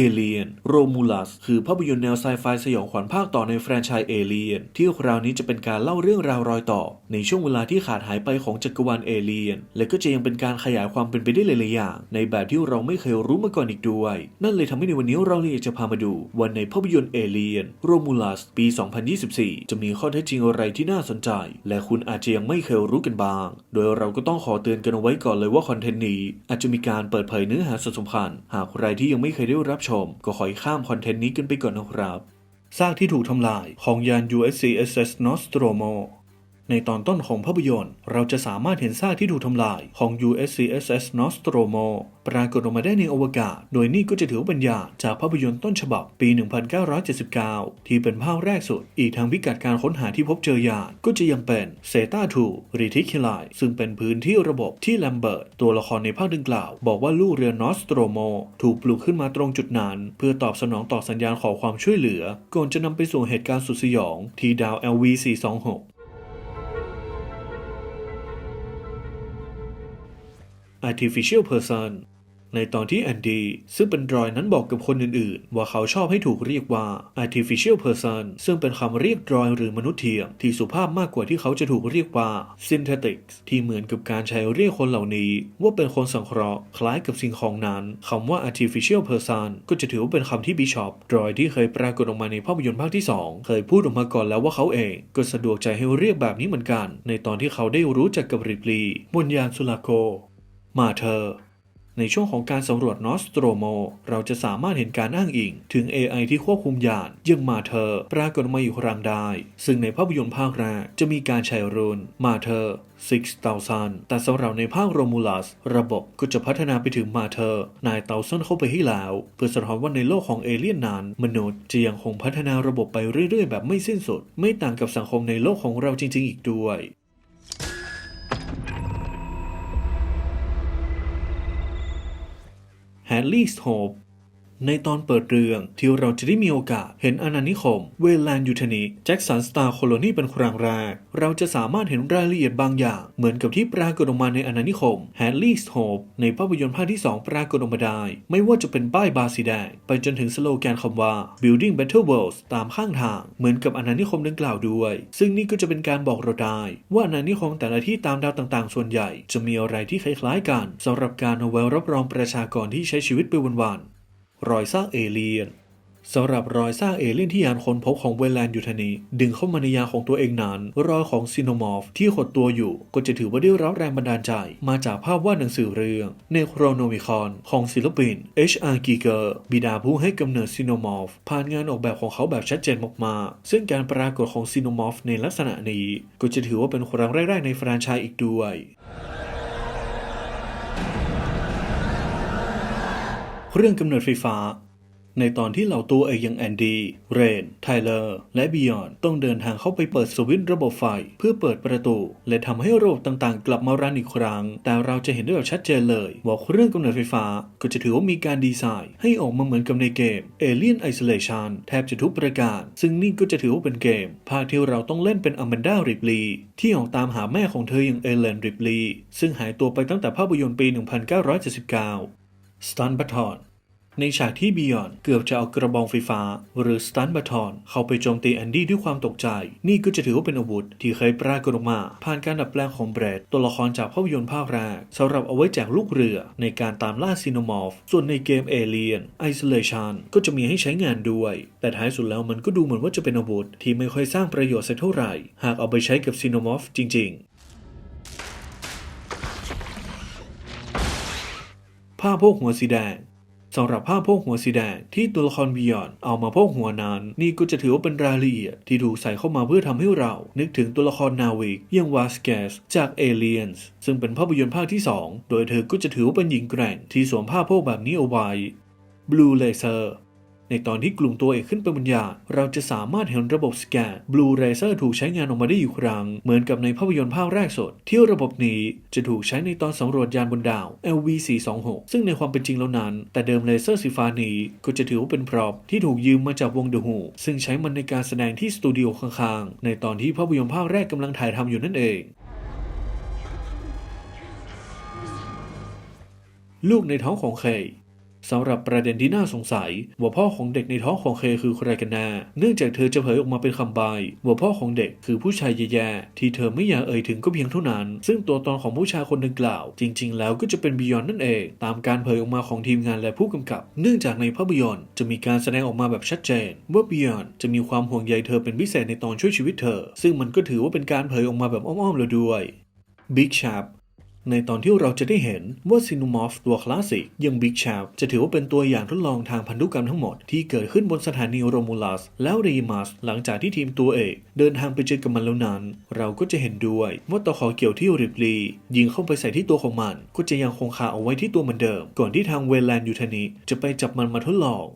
Alien Romulus คือภาพยนตร์แนวไซไฟสยองขวัญภาคต่อในแฟรนไชส์ Alien ที่คราวนี้จะเป็นการเล่าเรื่องราวรอยต่อ ในช่วงเวลาที่ขาดหายไปของจักรวาล Alien และก็จะยังเป็นการขยายความเป็นไปได้หลายๆอย่าง ในแบบที่เราไม่เคยรู้มาก่อนอีกด้วย นั่นเลยทำให้ในวันนี้เราเลยอยากจะพามาดูวันในภาพยนตร์ Alien Romulus ปี 2024 จะมีข้อเท็จจริงอะไรที่น่าสนใจ และคุณอาจจะยังไม่เคยรู้กันบ้าง โดยเราก็ต้องขอเตือนกันเอาไว้ก่อนเลยว่าคอนเทนต์นี้อาจจะมีการเปิดเผยเนื้อหาสำคัญหากใครที่ยังไม่เคยได้รับชม ก็ขอให้ข้ามคอนเทนต์นี้กันไปก่อนนะครับซากที่ถูกทำลายของยาน USCSS Nostromo ในตอนต้นของภาพยนตร์ เราจะสามารถเห็นซากที่ถูกทำลายของ USCSS Nostromo ปรากฏออกมาได้ในอวกาศ โดยนี่ก็จะถือว่าเป็นยาจากภาพยนตร์ต้นฉบับปี 1979 ที่เป็นภาคแรกสุด อีกทางพิกัดการค้นหาที่พบเจอยานก็จะยังเป็นเซตา2 Reticuli ซึ่งเป็นพื้นที่ระบบที่แลมเบิร์ตตัวละครในภาคดังกล่าว บอกว่าลูกเรือ Nostromo ถูกปลุกขึ้นมาตรงจุดนั้น เพื่อตอบสนองต่อสัญญาณขอความช่วยเหลือ ก่อนจะนำไปสู่เหตุการณ์สุดสยองที่ดาว LV426 Artificial Person ในตอนที่แอนดี้ซึ่งเป็นดรอยนั้นบอกกับคนอื่นๆ ว่าเขาชอบให้ถูกเรียกว่า Artificial Person ซึ่งเป็นคำเรียกดรอยหรือมนุษย์เทียม ที่สุภาพมากกว่าที่เขาจะถูกเรียกว่า Synthetic ที่เหมือนกับการใช้เรียกคนเหล่านี้ ว่าเป็นคนสังเคราะห์คล้ายกับสิ่งของนั้นคำว่า Artificial Person ก็จะถือว่าเป็นคำที่บิชอปดรอยที่เคยปรากฏออกมาในภาพยนตร์ภาคที่ 2 เคยพูดออกมาก่อนแล้วว่าเขาเองก็สะดวกใจให้เรียกแบบนี้เหมือนกัน ในตอนที่เขาได้รู้จักกับริปลีบนยานสุลาโก มาเธอ ในช่วงของการสำรวจนอสโตรโม เราจะสามารถเห็นการอ้างอิง ถึง AI ที่ควบคุมยานยังมาเธอ ปรากฏมาอีกครั้งได้ ซึ่งในภาพยนตร์ภาคแรกจะมีการใช้รุ่นมาเธอ6000 แต่สำหรับในภาคโรมูลัส ระบบก็จะพัฒนาไปถึงมาเธอ9000เข้าไปให้แล้ว เพื่อสะท้อนว่าในโลกของเอเลี่ยนนั้น มนุษย์จะยังคงพัฒนาระบบไปเรื่อยๆ แบบไม่สิ้นสุด ไม่ต่างกับสังคมในโลกของเราจริง ๆ อีกด้วย แฮนลี่สโฮป ในตอนเปิดเรื่องที่เราจะได้มีโอกาสเห็นอาณานิคม เวลแลนด์ยูเทนิแจ็คสันสตาร์โคโลนีเป็นครั้งแรก เราจะสามารถเห็นรายละเอียดบางอย่าง เหมือนกับที่ปรากฏออกมาในอาณานิคมแฮนลี่สโฮปในภาพยนตร์ภาคที่ 2 ปรากฏออกมาได้ ไม่ว่าจะเป็นป้ายบาร์สีแดง ไปจนถึงสโลแกนคำว่า building better worlds ตามข้างทาง เหมือนกับอาณานิคมดังกล่าวด้วย ซึ่งนี่ก็จะเป็นการบอกเราได้ว่าอาณานิคมแต่ละที่ตามดาวต่างๆ ส่วนใหญ่ จะมีอะไรที่คล้ายๆกันสำหรับการเอาไว้รับรองประชากรที่ใช้ชีวิตไปวันๆ รอยซากเอเลียนสำหรับรอยซากเอเลี่ยนที่ยานค้นพบของเวลแลนด์ยูทานีดึงเข้ามาในยาของตัวเองนั้น รอยของซีโนมอร์ฟที่ขดตัวอยู่ก็จะถือว่าได้รับแรงบันดาลใจ มาจากภาพวาดหนังสือเรื่องเนโครโนมิคอนของศิลปิน H.R. Giger บิดาผู้ให้กำเนิดซีโนมอร์ฟผ่านงานออกแบบของเขาแบบชัดเจนมากๆ ซึ่งการปรากฏของซีโนมอร์ฟในลักษณะนี้ ก็จะถือว่าเป็นครั้งแรกๆในแฟรนไชส์อีกด้วย เรื่องกำเนิดไฟฟ้า ในตอนที่เหล่าตัวเอกอย่างแอนดี้ เรน ไทเลอร์ และบิยอนต้องเดินทางเข้าไปเปิดสวิตช์ระบบไฟ เพื่อเปิดประตู และทำให้ระบบต่างๆ กลับมารันอีกครั้ง แต่เราจะเห็นได้แบบชัดเจนเลยว่าเรื่องกำเนิดไฟฟ้าก็จะถือว่ามีการดีไซน์ ให้ออกมาเหมือนกับในเกม Alien Isolation แทบจะทุกประการ ซึ่งนี่ก็จะถือว่าเป็นเกม ภาคที่เราต้องเล่นเป็นอแมนดาริปลีที่ออกตามหาแม่ของเธออย่างเอเลนริปลีซึ่งหายตัวไปตั้งแต่ภาพยนตร์ปี 1979 สตันบัตทอนในฉากที่บิยอนเกือบจะเอากระบองไฟฟ้า หรือสตันบัตทอนเข้าไปโจมตีแอนดี้ด้วยความตกใจ นี่ก็จะถือว่าเป็นอาวุธ ที่เคยปรากฏออกมา ผ่านการดัดแปลงของเบรดตัวละครจากภาพยนตร์ภาคแรกสำหรับเอาไว้แจกลูกเรือ ในการตามล่าซีโนมอร์ฟส่วนในเกม Alien Isolation ก็จะมีให้ใช้งานด้วย แต่ท้ายสุดแล้วมันก็ดูเหมือนว่าจะเป็นอาวุธ ที่ไม่ค่อยสร้างประโยชน์สักเท่าไหร่ หากเอาไปใช้กับซีโนมอร์ฟจริง ผ้าโพกหัวสีแดงสำหรับผ้าโพกหัวสีแดงที่ตัวละครบิยอนเอามาโพกหัวนั้น นี่ก็จะถือว่าเป็นรายละเอียดที่ถูกใส่เข้ามาเพื่อทำให้เรา นึกถึงตัวละครนาวิกยังวาสเกสจาก Aliens ซึ่งเป็นภาพยนตร์ภาคที่ 2 โดยเธอก็จะถือว่าเป็นหญิงแกร่งที่สวมผ้าโพกแบบนี้เอาไว้ Blue Laser ในตอนที่กลุ่มตัวเอกขึ้นไปบนยาเราจะสามารถเห็นระบบสแกน Blue Laser ถูกใช้งานออกมาได้อีกครั้ง เหมือนกับในภาพยนตร์ภาคแรกสด ที่ระบบนี้จะถูกใช้ในตอนสำรวจยานบนดาว LV426 ซึ่งในความเป็นจริงแล้วนั้น แต่เดิมเลเซอร์สีฟ้านี้ก็จะถือว่าเป็นพร็อพที่ถูกยืมมาจากวง The Who ซึ่งใช้มันในการแสดงที่สตูดิโอข้างๆในตอนที่ภาพยนตร์ภาคแรกกำลังถ่ายทำอยู่นั่นเองลูกในท้องของเค สำหรับประเด็นที่น่าสงสัย ว่าพ่อของเด็กในท้องของเคคือใครกันแน่เนื่องจากเธอจะเผยออกมาเป็นคำใบว่าพ่อของเด็กคือผู้ชายแย่ๆที่เธอไม่อยากเอ่ยถึงก็เพียงเท่านั้น ซึ่งตัวตนของผู้ชายคนดังกล่าว จริง ๆ แล้วก็จะเป็นบิยอนนั่นเอง ตามการเผยออกมาของทีมงานและผู้กำกับ เนื่องจากในภาพยนตร์จะมีการแสดงออกมาแบบชัดเจน ว่าบิยอนจะมีความห่วงใยเธอเป็นพิเศษในตอนช่วยชีวิตเธอ ซึ่งมันก็ถือว่าเป็นการเผยออกมาแบบอ้อมๆแล้วด้วย Big Sharp ในตอนที่เราจะได้เห็นว่าซินูมอฟตัวคลาสสิกยังบิ๊กชาร์จะถือว่าเป็นตัวอย่างทดลองทางพันธุกรรมทั้งหมดที่เกิดขึ้นบนสถานีโรมูลัสแล้วรีมัสหลังจากที่ทีมตัวเอกเดินทางไปเจอกับมันแล้วนั้น เราก็จะเห็นด้วยว่าตะขอเกี่ยวที่ริปลียิงเข้าไปใส่ที่ตัวของมัน ก็จะยังคงคาเอาไว้ที่ตัวเหมือนเดิม ก่อนที่ทางเวลแลนด์ยูทานิจะไปจับมันมาทดลอง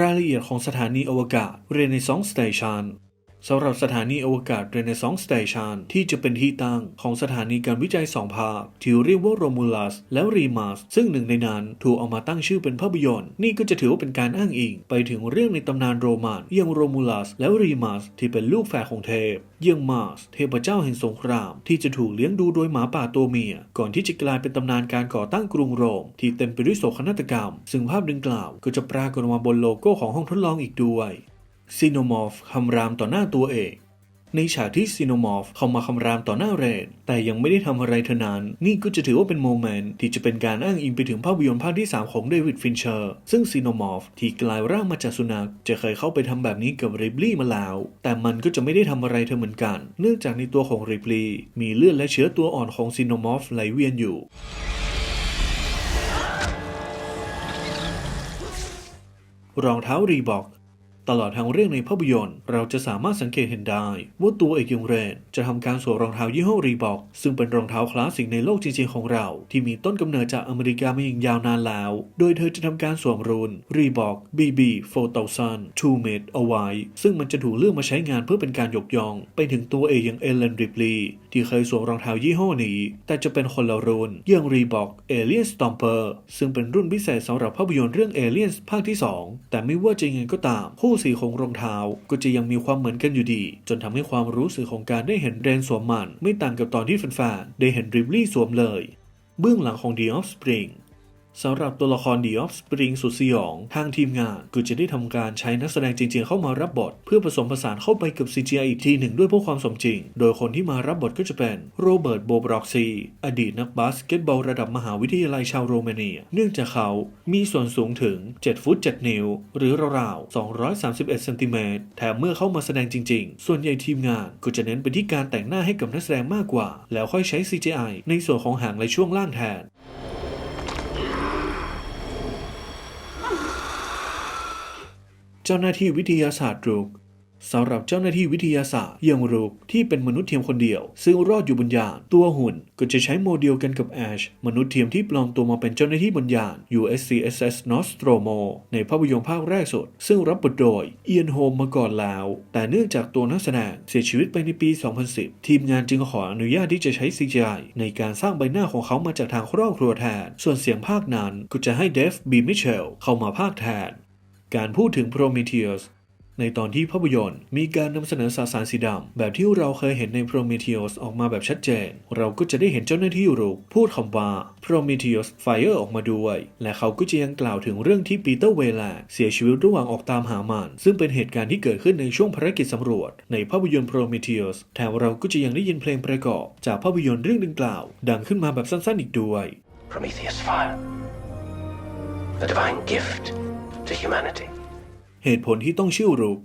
รายละเอียดของสถานีอวกาศ Renaissance Station ส สำหรับสถานีอวกาศ Renaissance Station ที่จะเป็นที่ตั้งของสถานีการวิจัยสองภาคที่เรียกว่า Romulus และ Remus ซึ่งหนึ่งในนั้นถูกเอามาตั้งชื่อเป็นภาพยนตร์ นี่ก็จะถือว่าเป็นการอ้างอิง ไปถึงเรื่องในตำนานโรมันอย่าง Romulus และ Remus ที่เป็นลูกแฝดของเทพย่างมาสเทพเจ้าแห่งสงคราม ที่จะถูกเลี้ยงดูโดยหมาป่าตัวเมีย ก่อนที่จะกลายเป็นตำนานการก่อตั้งกรุงโรม ที่เต็มไปด้วยโศกนาฏกรรม ซึ่งภาพดังกล่าวก็จะปรากฏมาบนโลโก้ของห้องทดลองอีกด้วย ซีโนมอร์ฟคำรามต่อหน้าตัวเอกในฉากที่ซีโนมอร์ฟเข้ามาคำรามต่อหน้าเรนแต่ยังไม่ได้ทำอะไรเท่านั้น นี่ก็จะถือว่าเป็นโมเมนต์ที่จะเป็นการอ้างอิงไปถึงภาพยนตร์ภาคที่ 3 ของเดวิดฟินเชอร์ ซึ่งซีโนมอร์ฟที่กลายร่างมาจากสุนัข จะเคยเข้าไปทำแบบนี้กับริบลี่มาแล้ว แต่มันก็จะไม่ได้ทำอะไรเธอเหมือนกัน เนื่องจากในตัวของริบลี่มีเลือดและเชื้อตัวอ่อนของซีโนมอร์ฟไหลเวียนอยู่รองเท้ารีบอก ตลอดทางเรื่องในภาพยนตร์ เราจะสามารถสังเกตเห็นได้ ว่าตัวเอกยงเรนจะทำการสวมรองเท้ายี่ห้อรีบอกซึ่งเป็นรองเท้าคลาสสิกในโลกจริงๆของเรา ที่มีต้นกำเนิดจากอเมริกามาอย่างยาวนานแล้ว โดยเธอจะทำการสวมรูนรีบอก BB 4000 Two Made เอาไว้ซึ่งมันจะถูกเลือกมาใช้งานเพื่อเป็นการยกย่อง ไปถึงตัวเอกอย่างเอเลนริปลีที่เคยสวมรองเท้ายี่ห้อนี้ แต่จะเป็นคนละรุ่นอย่างรีบอกเอเลียนสตอมเปอร์ซึ่งเป็นรุ่นพิเศษสำหรับภาพยนตร์เรื่องเอเลียนภาคที่ 2 แต่ไม่ว่าจะยังไงก็ตามคู่สีของรองเท้าก็จะยังมีความเหมือนกันอยู่ดี จนทำให้ความรู้สึกของการได้เห็นเรนสวมมัน ไม่ต่างกับตอนที่แฟนๆได้เห็นริบลี่สวมเลย เบื้องหลังของ The Offspring สำหรับตัวละคร The Offspring สุดสยอง ทางทีมงานก็จะได้ทำการใช้นักแสดงจริงๆเข้ามารับบท เพื่อผสมผสานเข้าไปกับ CGI อีกทีหนึ่งด้วยเพื่อความสมจริง โดยคนที่มารับบทก็จะเป็นโรเบิร์ตโบบร็อกซีอดีตนักบาสเกตบอลระดับมหาวิทยาลัยชาวโรมาเนีย เนื่องจากเขามีส่วนสูงถึง 7 ฟุต 7 นิ้ว หรือราวๆ 231เซนติเมตรแถมเมื่อเข้ามาแสดงจริงๆ ส่วนใหญ่ทีมงานก็จะเน้นไปที่การแต่งหน้าให้กับนักแสดงมากกว่า แล้วค่อยใช้ CGI ในส่วนของหางและช่วงล่างแทน เจ้าหน้าที่วิทยาศาสตร์รุกสำหรับเจ้าหน้าที่วิทยาศาสตร์ย่างรุกที่เป็นมนุษย์เทียมคนเดียว ซึ่งรอดอยู่บนยาน ตัวหุ่นก็จะใช้โมเดลกันกับแอช มนุษย์เทียมที่ปลอมตัวมาเป็นเจ้าหน้าที่บนยาน USCSS Nostromo ในภาพยนตร์ภาคแรกสุด ซึ่งรับบทโดยเอียนโฮมมาก่อนแล้ว แต่เนื่องจากตัวนักแสดงเสียชีวิตไปในปี 2010 ทีมงานจึงขออนุญาตที่จะใช้ CGI ในการสร้างใบหน้าของเขามาจากทางครอบครัวแทน ส่วนเสียงภาคนั้นก็จะให้เดฟบีมิเชลเข้ามาภาคแทน การพูดถึง Prometheus ในตอนที่ภาพยนตร์มีการนำเสนอสสารสีดำแบบที่เราเคยเห็นใน Prometheus ออกมาแบบชัดเจน เราก็จะได้เห็นเจ้าหน้าที่รุกพูดคำว่า Prometheus Fire ออกมาด้วย และเขาก็จะยังกล่าวถึงเรื่องที่ปีเตอร์เวลาเสียชีวิตระหว่างออกตามหามัน ซึ่งเป็นเหตุการณ์ที่เกิดขึ้นในช่วงภารกิจสำรวจ ในภาพยนตร์ Prometheus แถมเราก็จะยังได้ยินเพลงประกอบ จากภาพยนตร์เรื่องดังกล่าว ดังขึ้นมาแบบสั้นๆอีกด้วย Prometheus fire. A divine gift to humanity. เหตุผลที่ต้องชื่อรุก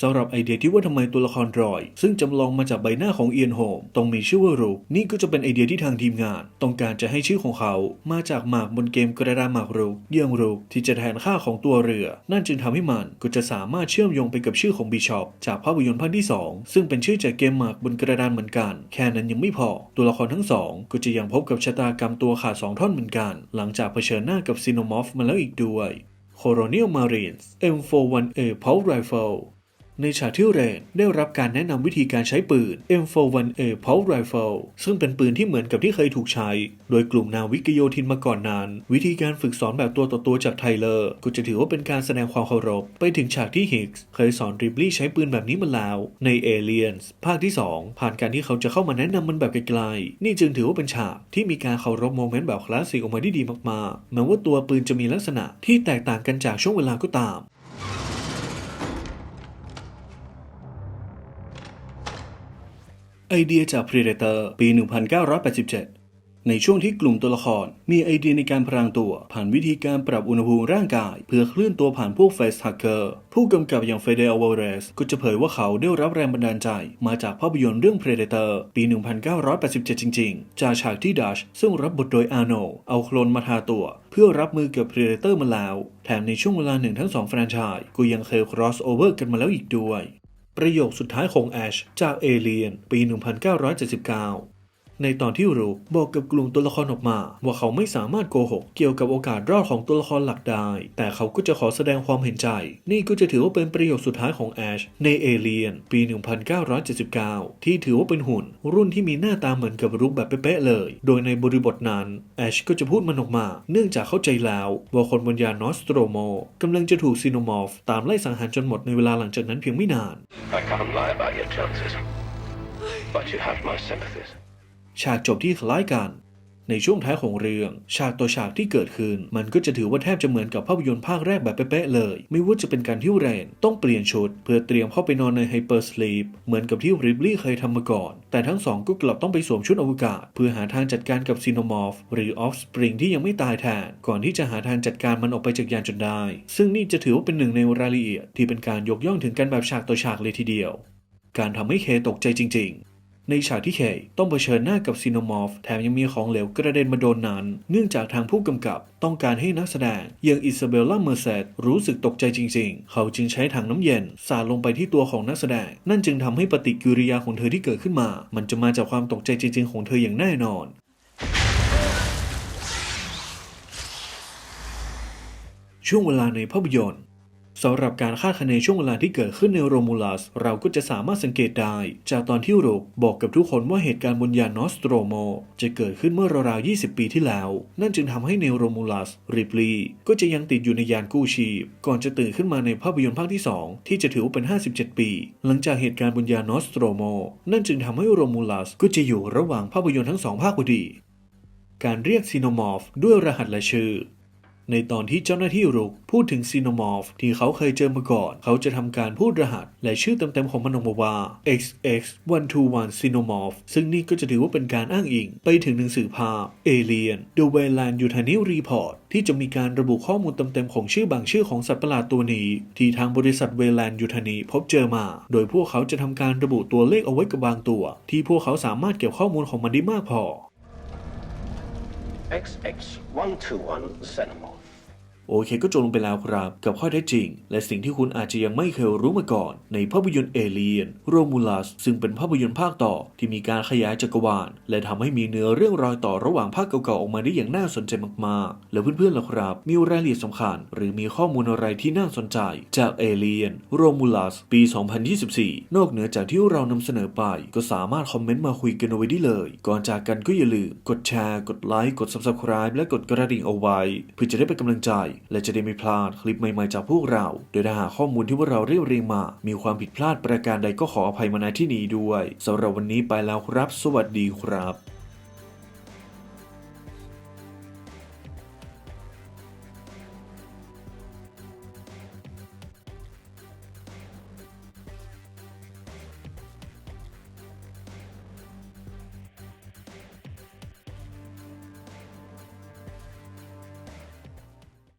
สำหรับไอเดียที่ว่าทำไมตัวละครรอย ซึ่งจำลองมาจากใบหน้าของเอียนโฮมต้องมีชื่อว่ารุกนี่ก็จะเป็นไอเดียที่ทางทีมงาน ต้องการจะให้ชื่อของเขา มาจากหมากบนเกมกระดานหมากรุกเยี่ยงรุกที่จะแทนค่าของตัวเรือ นั่นจึงทำให้มันก็จะสามารถเชื่อมโยงไปกับชื่อของบิชอปจากภาพยนตร์ภาคที่ 2 ซึ่งเป็นชื่อจากเกมหมากบนกระดานเหมือนกัน แค่นั้นยังไม่พอ ตัวละครทั้งสองก็จะยังพบกับชะตากรรมตัวขาดสองท่อนเหมือนกัน หลังจากเผชิญหน้ากับซีโนมอฟมาแล้วอีกด้วย Colonial Marines M41A Pulse Rifle ในฉากที่เรนได้รับการแนะนำวิธีการใช้ปืน M41A Pulse Rifle ซึ่งเป็นปืนที่เหมือนกับที่เคยถูกใช้ โดยกลุ่มนาวิกโยธินมาก่อนนั้นวิธีการฝึกสอนแบบตัวต่อตัวจากไทเลอร์ก็จะถือว่าเป็นการแสดงความเคารพ ไปถึงฉากที่ฮิกส์เคยสอนริบลี่ใช้ปืนแบบนี้มาแล้ว ใน Aliens ภาคที่ 2 ผ่านการที่เขาจะเข้ามาแนะนำมันแบบไกลๆนี่จึงถือว่าเป็นฉากที่มีการเคารพโมเมนต์แบบคลาสสิกออกมาได้ดีมากๆแม้ว่าตัวปืนจะมีลักษณะที่แตกต่างกันจากช่วงเวลาก็ตาม ไอเดียจาก Predator ปี 1987 ในช่วงที่กลุ่มตัวละคร มีไอเดียในการพรางตัว ผ่านวิธีการปรับอุณหภูมิร่างกาย เพื่อเคลื่อนตัวผ่านพวกเฟสทักเกอร์ผู้กำกับอย่างเฟเดลวอเรสก็จะเผยว่าเขาได้รับแรงบันดาลใจ มาจากภาพยนตร์เรื่อง Predator ปี 1987 จริงๆ จากฉากที่ดัชซึ่งรับบทโดยอาร์โนเอาโคลนมาทาตัว เพื่อรับมือกับ Predator มาแล้ว แถมในช่วงเวลาหนึ่งทั้งสองแฟรนไชส์ก็ยังเคย crossover กันมาแล้วอีกด้วย ประโยคสุดท้ายของแอชจากเอเลียนปี 1979 ในตอนที่รูกบอกกับกลุ่มตัวละครออกมา ว่าเขาไม่สามารถโกหก เกี่ยวกับโอกาสรอดของตัวละครหลักได้ แต่เขาก็จะขอแสดงความเห็นใจ นี่ก็จะถือว่าเป็นประโยคสุดท้ายของแอชในเอเลียนปี 1979 ที่ถือว่าเป็นหุ่น รุ่นที่มีหน้าตาเหมือนกับรูกแบบเป๊ะเลย โดยในบริบทนั้นแอชก็จะพูดมันออกมา เนื่องจากเข้าใจแล้วว่าคนบนยานนอสโตรโมกำลังจะถูกซีโนมอร์ฟตามไล่สังหารจนหมดในเวลาหลังจากนั้นเพียงไม่นาน I can't lie about your chances. But you have my sympathies. ฉากจบที่คล้ายกัน ในช่วงท้ายของเรื่อง ฉากต่อฉากที่เกิดขึ้น มันก็จะถือว่าแทบจะเหมือนกับภาพยนตร์ภาคแรกแบบเป๊ะๆเลย ไม่ว่าจะเป็นการที่เรนต้องเปลี่ยนชุด เพื่อเตรียมเข้าไปนอนในไฮเปอร์สลีปเหมือนกับที่ริบลี่เคยทำมาก่อน แต่ทั้งสองก็กลับต้องไปสวมชุดอวกาศ เพื่อหาทางจัดการกับซีโนมอร์ฟหรือออฟสปริงที่ยังไม่ตายแทนก่อนที่จะหาทางจัดการมันออกไปจากยานจนได้ ซึ่งนี่จะถือว่าเป็นหนึ่งในรายละเอียดที่เป็นการยกย่องถึงกันแบบฉากต่อฉากเลยทีเดียว การทำให้เคตกใจจริง ๆ ในฉากที่เคต้องเผชิญหน้ากับซีโนมอร์ฟแถมยังมีของเหลวกระเด็นมาโดนนั้น เนื่องจากทางผู้กำกับต้องการให้นักแสดงอย่างอิซาเบลล่าเมอร์เซตรู้สึกตกใจจริง ๆ เขาจึงใช้ถังน้ำเย็นสาดลงไปที่ตัวของนักแสดง นั่นจึงทำให้ปฏิกิริยาของเธอที่เกิดขึ้นมา มันจะมาจากความตกใจจริง ๆ ของเธออย่างแน่นอนช่วงเวลาในภาพยนตร์ สำหรับการคาดคะเนช่วงเวลาที่เกิดขึ้นในโรมูลัส เราก็จะสามารถสังเกตได้ จากตอนที่โรกบอกกับทุกคนว่าเหตุการณ์บนยานนอสโตรโม จะเกิดขึ้นเมื่อราวๆ 20 ปีที่แล้ว นั่นจึงทำให้ในโรมูลัส ริปลีก็จะยังติดอยู่ในยานกู้ชีพ ก่อนจะตื่นขึ้นมาในภาพยนตร์ภาคที่ 2 ที่จะถือว่าเป็น 57 ปี หลังจากเหตุการณ์บนยานนอสโตรโม นั่นจึงทำให้โรมูลัสก็จะอยู่ระหว่างภาพยนตร์ทั้งสองภาคพอดี การเรียกซีโนมอร์ฟด้วยรหัสและชื่อ ในตอนที่เจ้าหน้าที่รุกพูดถึงซีโนมอร์ฟที่เขาเคยเจอมาก่อน เขาจะทำการพูดรหัส และชื่อเต็มๆของมันออกมาว่า XX121 Xenomorph ซึ่งนี่ก็จะถือว่าเป็นการอ้างอิง ไปถึงหนังสือภาพ Alien The Wayland Yutani Report ที่จะมีการระบุข้อมูลเต็มๆของชื่อบางชื่อของสัตว์ประหลาดตัวนี้ ที่ทางบริษัท Wayland Yutani พบเจอมา โดยพวกเขาจะทำการระบุตัวเลขเอาไว้กับบางตัว ที่พวกเขาสามารถเก็บข้อมูลของมันได้มากพอ XX121 Xenomorph. โอเคก็จบลงไปแล้วครับ กับข้อเท็จจริง และสิ่งที่คุณอาจจะยังไม่เคยรู้มาก่อน ในภาพยนตร์เอเลียนโรมูลัสซึ่งเป็นภาพยนตร์ภาคต่อที่มีการขยายจักรวาล และทำให้มีเนื้อเรื่องรอยต่อระหว่างภาคเก่าๆออกมาได้อย่างน่าสนใจมากๆ แล้วเพื่อนๆล่ะครับ มีรายละเอียดสำคัญ หรือมีข้อมูลอะไรที่น่าสนใจ จากเอเลียนโรมูลัสปี 2024 นอกเหนือจากที่เรานำเสนอไป ก็สามารถคอมเมนต์มาคุยกันเอาไว้ได้เลย ก่อนจากกันก็อย่าลืมกดแชร์ กดไลค์กด subscribe และกดกระดิ่งเอาไว้ เพื่อจะได้เป็นกำลังใจและจะได้ไม่พลาดคลิปใหม่ๆจากพวกเรา โดยถ้าหากข้อมูลที่พวกเราเรียบเรียงมา มีความผิดพลาดประการใดก็ขออภัยมาณที่นี้ด้วยสำหรับวันนี้ไปแล้วครับ สวัสดีครับ